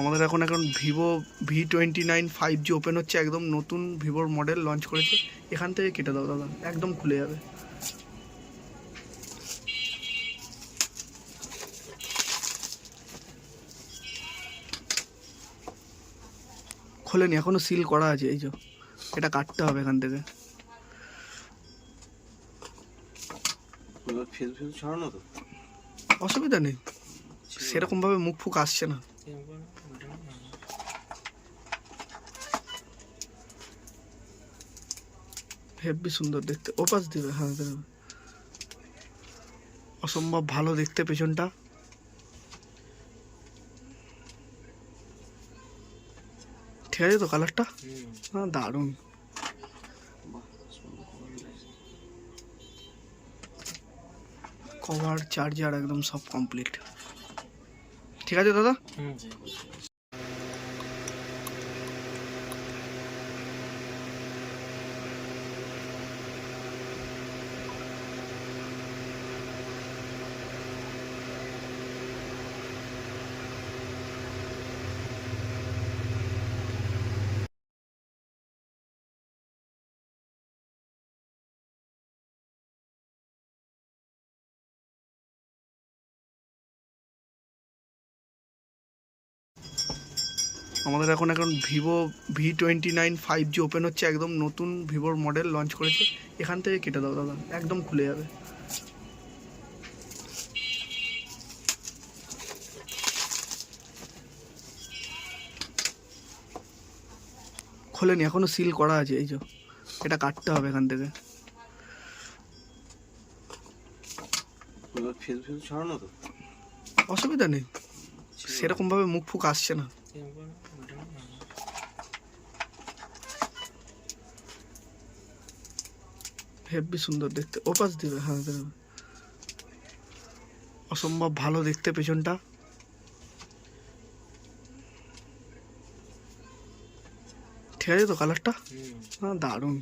আমাদের এখন এখন Vivo V twenty nine five G open হচ্ছে একদম নতুন ভিভোর মডেল লঞ্চ করেছে। এখান থেকে কেটে দাও দাদা একদম খুলে যাবে। খোলেনি এখনও সিল করা আছে এই যে এটা কাটতে হবে এখান থেকে। অসুবিধা নেই সেরকমভাবে মুখ ফুক আসছে না। হেব্বি সুন্দর দেখতে। ওপাস দিবে হ্যাঁ অসম্ভব ভালো দেখতে পেছনটা। ঠিক আছে তো কালারটা? হ্যাঁ দারুণ। কভার, চার্জার একদম সব কমপ্লিট ঠিক আছে দাদা? আমাদের এখন এখন Vivo V twenty nine five G open হচ্ছে একদম নতুন ভিভোর মডেল লঞ্চ করেছে। এখান থেকে কেটে দাও দাদা একদম খুলে যাবে। খোলেনি এখনও সিল করা আছে এই যে। এটা কাটতে হবে এখান থেকে। অসুবিধা নেই। সেরকমভাবে মুখ ফুক আসছে না। হেব্বি সুন্দর দেখতে। ওপাস দিবে হ্যাঁ দেবে অসম্ভব ভালো দেখতে পেছনটা। ঠিক আছে তো কালারটা? হ্যাঁ দারুণ।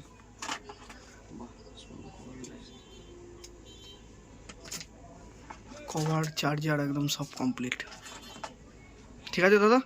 কভার চার্জার একদম সব কমপ্লিট ঠিক আছে দাদা?